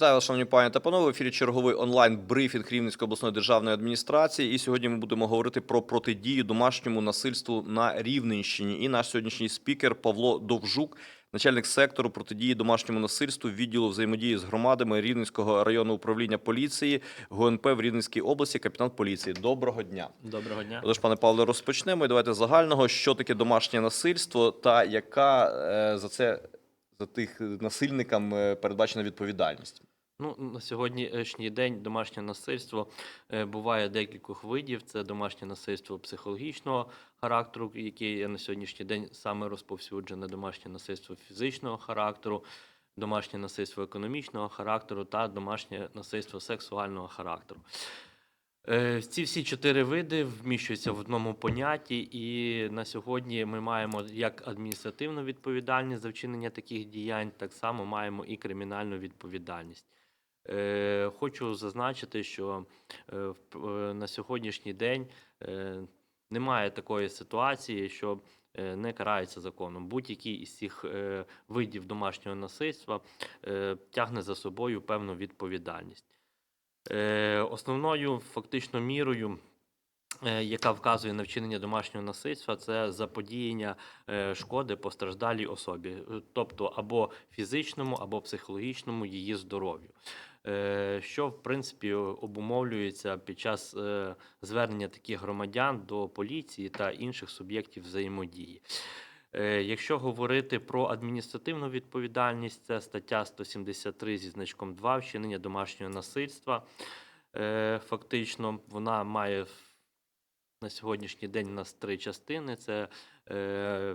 Вітаю вас, шановні пані та панове. В ефірі черговий онлайн брифінг Рівненської обласної державної адміністрації. І сьогодні ми будемо говорити про протидію домашньому насильству на Рівненщині. І наш сьогоднішній спікер Павло Довжук, начальник сектору протидії домашньому насильству відділу взаємодії з громадами Рівненського районного управління поліції ГУНП в Рівненській області, капітан поліції. Доброго дня. Доброго дня. Отож, пане Павле, розпочнемо. І давайте загального, що таке домашнє насильство та яка е, за це за тих насильникам е, передбачена відповідальність. Ну на сьогоднішній день домашнє насильство е, буває декількох видів. Це домашнє насильство психологічного характеру, яке на сьогоднішній день саме розповсюджене, домашнє насильство фізичного характеру, домашнє насильство економічного характеру та домашнє насильство сексуального характеру. Е, Ці всі чотири види вміщуються в одному понятті, і на сьогодні ми маємо як адміністративну відповідальність за вчинення таких діянь, так само маємо і кримінальну відповідальність. Е, Хочу зазначити, що е, е, на сьогоднішній день немає такої ситуації, що не карається законом. Будь-який із цих видів домашнього насильства тягне за собою певну відповідальність. Основною фактично мірою, яка вказує на вчинення домашнього насильства, це заподіяння шкоди постраждалій особі, тобто або фізичному, або психологічному її здоров'ю. Е, Що в принципі обумовлюється під час е, звернення таких громадян до поліції та інших суб'єктів взаємодії. Е, Якщо говорити про адміністративну відповідальність, це стаття 173 зі значком 2 вчинення домашнього насильства. Фактично, вона має на сьогоднішній день у нас три частини: це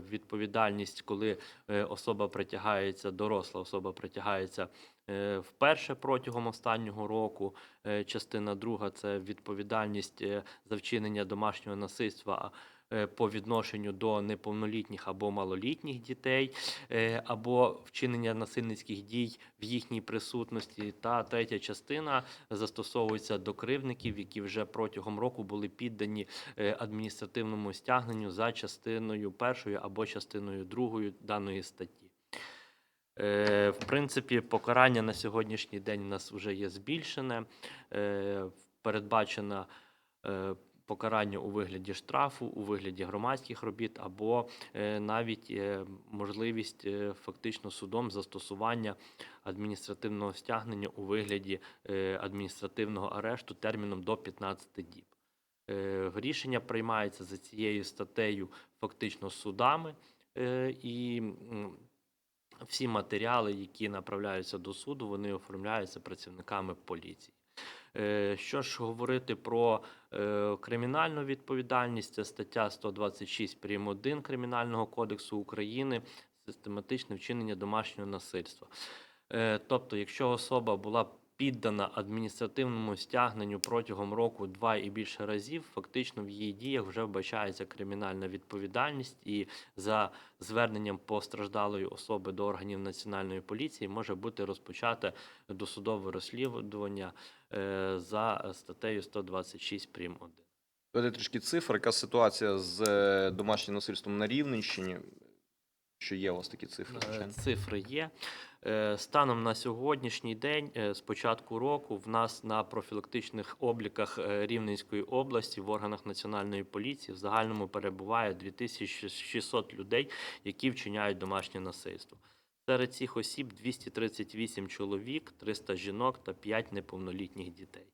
відповідальність, коли е, особа притягається, доросла особа притягається е, вперше протягом останнього року. Е, Частина друга це відповідальність е, за вчинення домашнього насильства е, по відношенню до неповнолітніх або малолітніх дітей, е, або вчинення насильницьких дій в їхній присутності. Та третя частина застосовується до кривдників, які вже протягом року були піддані е, адміністративному стягненню за частиною першою або частиною другою даної статті. Е, В принципі, покарання на сьогоднішній день у нас вже є збільшене. Е, Передбачено е, покарання у вигляді штрафу, у вигляді громадських робіт, або е, навіть е, можливість е, фактично судом застосування адміністративного стягнення у вигляді адміністративного арешту терміном до 15 діб. Рішення приймається за цією статтею фактично судами, і всі матеріали, які направляються до суду, вони оформляються працівниками поліції. Е, Що ж говорити про е, кримінальну відповідальність, це стаття 126 прим. 1 Кримінального кодексу України систематичне вчинення домашнього насильства. Е, Тобто, якщо особа була піддана адміністративному стягненню протягом року два і більше разів, фактично в її діях вже вбачається кримінальна відповідальність, і за зверненням постраждалої особи до органів національної поліції може бути розпочате досудове розслідування е, за статтею 126 прим. 1. Давайте трішки цифр. Яка ситуація з е, домашнім насильством на Рівненщині? Що є у вас такі цифри? Е, звичайно? Цифри є. Е, Станом на сьогоднішній день, е, з початку року, в нас на профілактичних обліках Рівненської області в органах національної поліції в загальному перебуває 2600 людей, які вчиняють домашнє насильство. Серед цих осіб 238 чоловік, 300 жінок та 5 неповнолітніх дітей.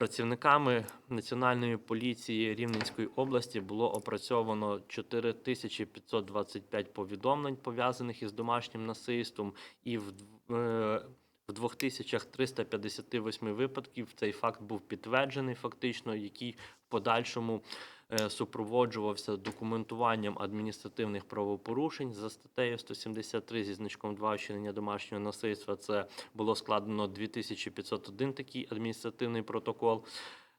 Працівниками Національної поліції Рівненської області було опрацьовано 4525 повідомлень, пов'язаних із домашнім насильством, і в, е, в 2358 випадків цей факт був підтверджений, фактично, який в подальшому супроводжувався документуванням адміністративних правопорушень за статтею 173 зі значком 2 вчинення домашнього насильства. Це було складено 2501 такий адміністративний протокол е,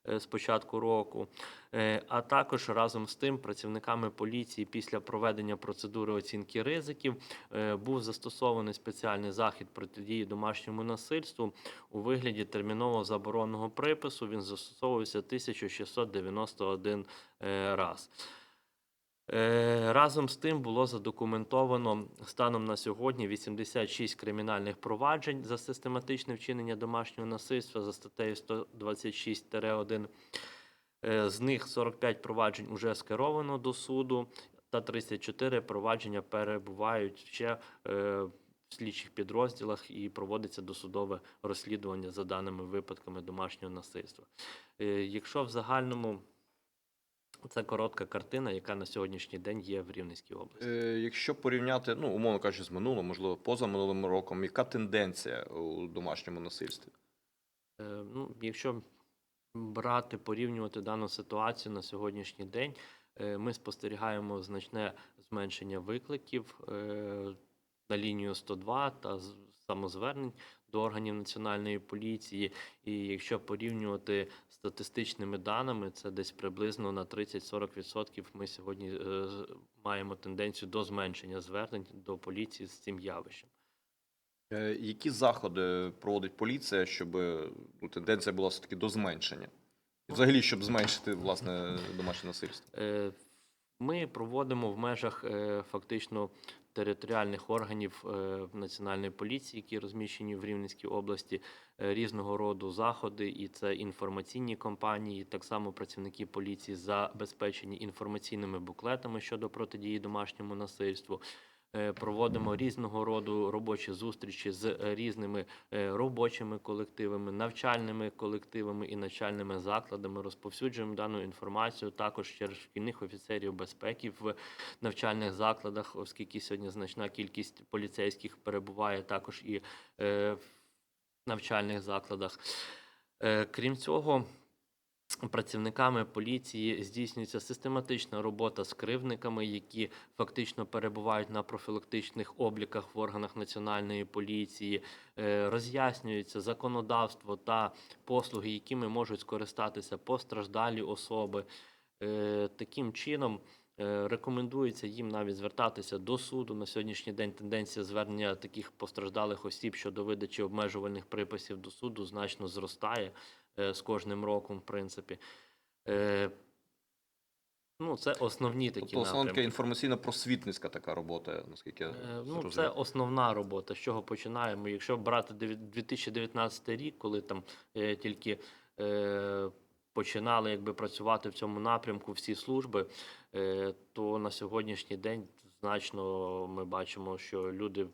з початку року. Е, А також разом з тим працівниками поліції після проведення процедури оцінки ризиків е, був застосований спеціальний захід протидії домашньому насильству у вигляді термінового заборонного припису. Він застосовувався 1691 е, раз. Е, Разом з тим було задокументовано станом на сьогодні 86 кримінальних проваджень за систематичне вчинення домашнього насильства за статтею 126-1. Е, З них 45 проваджень уже скеровано до суду, та 34 провадження перебувають ще е, в слідчих підрозділах і проводиться досудове розслідування за даними випадками домашнього насильства. Якщо в загальному це коротка картина, яка на сьогоднішній день є в Рівненській області. Е, Якщо порівняти, ну умовно кажучи, з минулим, можливо, поза минулим роком, яка тенденція у домашньому насильстві? Е, Ну, якщо брати, порівнювати дану ситуацію на сьогоднішній день, е, ми спостерігаємо значне зменшення викликів е, на лінію 102 та самозвернень до органів національної поліції. І якщо порівнювати статистичними даними, це десь приблизно на 30-40% ми сьогодні е, маємо тенденцію до зменшення звернень до поліції з цим явищем. Е, Які заходи проводить поліція, щоб ну, тенденція була все-таки до зменшення? Взагалі, щоб зменшити власне домашнє насильство? Е, Ми проводимо в межах фактично територіальних органів е, Національної поліції, які розміщені в Рівненській області, е, різного роду заходи, і це інформаційні компанії. Так само працівники поліції забезпечені інформаційними буклетами щодо протидії домашньому насильству. Е, Проводимо різного роду робочі зустрічі з е, різними е, робочими колективами, навчальними колективами і навчальними закладами. Розповсюджуємо дану інформацію також через шкільних офіцерів безпеки в навчальних закладах, оскільки сьогодні значна кількість поліцейських перебуває також і в навчальних закладах. Крім цього, працівниками поліції здійснюється систематична робота з кривдниками, які фактично перебувають на профілактичних обліках в органах національної поліції, Е, роз'яснюється законодавство та послуги, якими можуть скористатися постраждалі особи. Е, Таким чином. е, Рекомендується їм навіть звертатися до суду. На сьогоднішній день тенденція звернення таких постраждалих осіб щодо видачі обмежувальних приписів до суду значно зростає з кожним роком, в принципі. Е, Ну, це основні такі Тобто основна така інформаційно-просвітницька така робота, наскільки я Е, Ну, це основна робота. З чого починаємо? Якщо брати 2019 рік, коли там е, тільки е, починали якби працювати в цьому напрямку всі служби, е, то на сьогоднішній день значно ми бачимо, що люди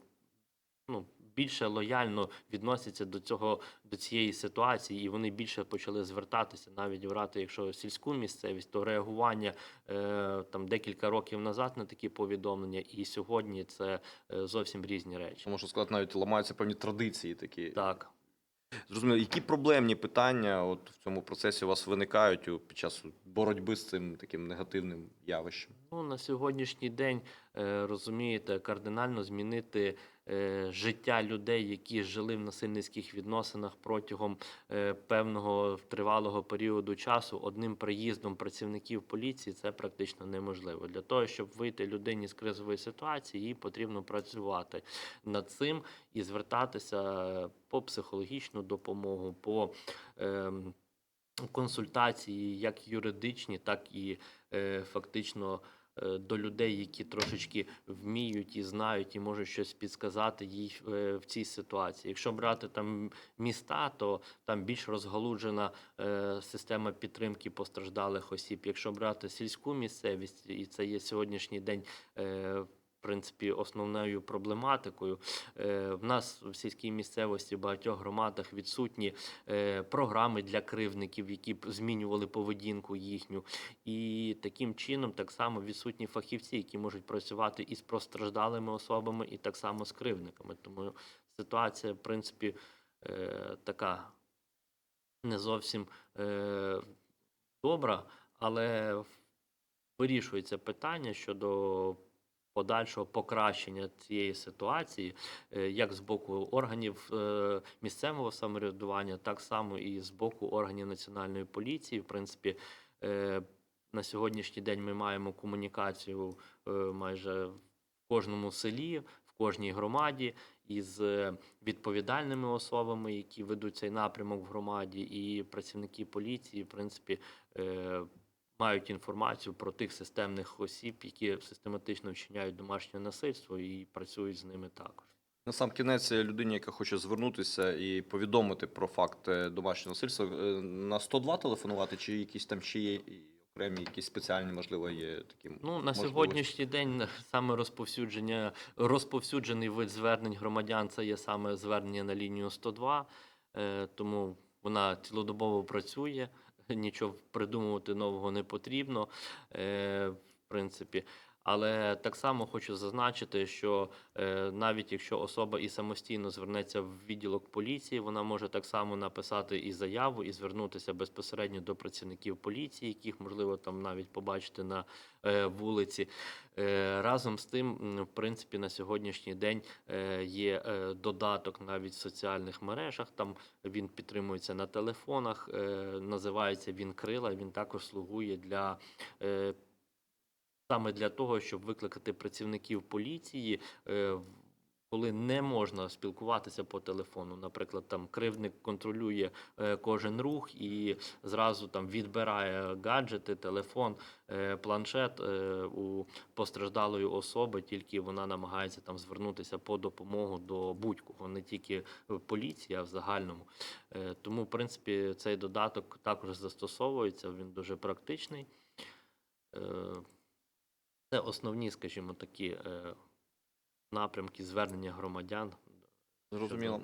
ну, більше лояльно відносяться до цього до цієї ситуації, і вони більше почали звертатися, навіть брати, якщо сільську місцевість, то реагування е, там декілька років назад на такі повідомлення, і сьогодні це е, зовсім різні речі. Можу сказати, навіть ламаються певні традиції такі. Так. Зрозуміло, які проблемні питання от в цьому процесі у вас виникають під час боротьби з цим таким негативним явищем? Ну, на сьогоднішній день, е, розумієте, кардинально змінити е, життя людей, які жили в насильницьких відносинах протягом е, певного тривалого періоду часу, одним приїздом працівників поліції це практично неможливо. Для того, щоб вийти людині з кризової ситуації, їй потрібно працювати над цим і звертатися по психологічну допомогу, по ем, консультації, як юридичні, так і фактично до людей, які трошечки вміють і знають, і можуть щось підсказати їй е, в цій ситуації. Якщо брати там міста, то там більш розгалуджена е, система підтримки постраждалих осіб. Якщо брати сільську місцевість, і це є сьогоднішній день. Принципі, основною проблематикою Е, в нас в сільській місцевості в багатьох громадах відсутні е, програми для кривдників, які б змінювали поведінку їхню. І таким чином так само відсутні фахівці, які можуть працювати і з постраждалими особами, і так само з кривдниками. Тому ситуація, в принципі, е, така не зовсім добра, але вирішується питання щодо подальшого покращення цієї ситуації, е, як з боку органів е, місцевого самоврядування, так само і з боку органів національної поліції. В принципі, е, на сьогоднішній день ми маємо комунікацію майже в кожному селі, в кожній громаді із відповідальними особами, які ведуть цей напрямок в громаді, і працівники поліції, в принципі, мають інформацію про тих системних осіб, які систематично вчиняють домашнє насильство і працюють з ними також. На сам кінець е, людині, яка хоче звернутися і повідомити про факт е, домашнього насильства, е, на 102 телефонувати, чи якісь там ще є окремі, якісь спеціальні, можливо, є такі Ну, на сьогоднішній день саме розповсюдження, розповсюджений вид звернень громадян це є саме звернення на лінію 102, е, тому вона цілодобово працює, нічого придумувати нового не потрібно, е, в принципі. Але так само хочу зазначити, що е, навіть якщо особа і самостійно звернеться в відділок поліції, вона може так само написати і заяву, і звернутися безпосередньо до працівників поліції, яких можливо там навіть побачити на е, вулиці. Е, Разом з тим, в принципі, на сьогоднішній день є додаток навіть в соціальних мережах. Там він підтримується на телефонах, називається він Крила. Він також слугує для. Саме для того, щоб викликати працівників поліції, е, коли не можна спілкуватися по телефону. Наприклад, там кривдник контролює е, кожен рух і зразу там відбирає гаджети, телефон, е, планшет у постраждалої особи, тільки вона намагається там звернутися по допомогу до будь-кого, не тільки в поліції, а в загальному. Тому, в принципі, цей додаток також застосовується, він дуже практичний. Це основні, скажімо, такі е, напрямки звернення громадян. Зрозуміло.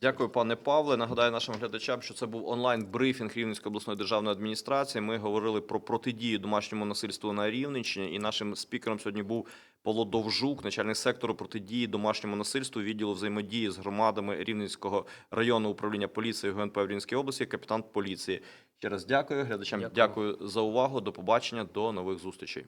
Дякую, пане Павле. Нагадаю нашим глядачам, що це був онлайн-брифінг Рівненської обласної державної адміністрації. Ми говорили про протидію домашньому насильству на Рівненщині. І нашим спікером сьогодні був Павло Довжук, начальник сектору протидії домашньому насильству, відділу взаємодії з громадами Рівненського районного управління поліції ГУНП в Рівненській області, капітан поліції. Ще раз дякую глядачам. Дякую. дякую за увагу. До побачення, до нових зустрічей.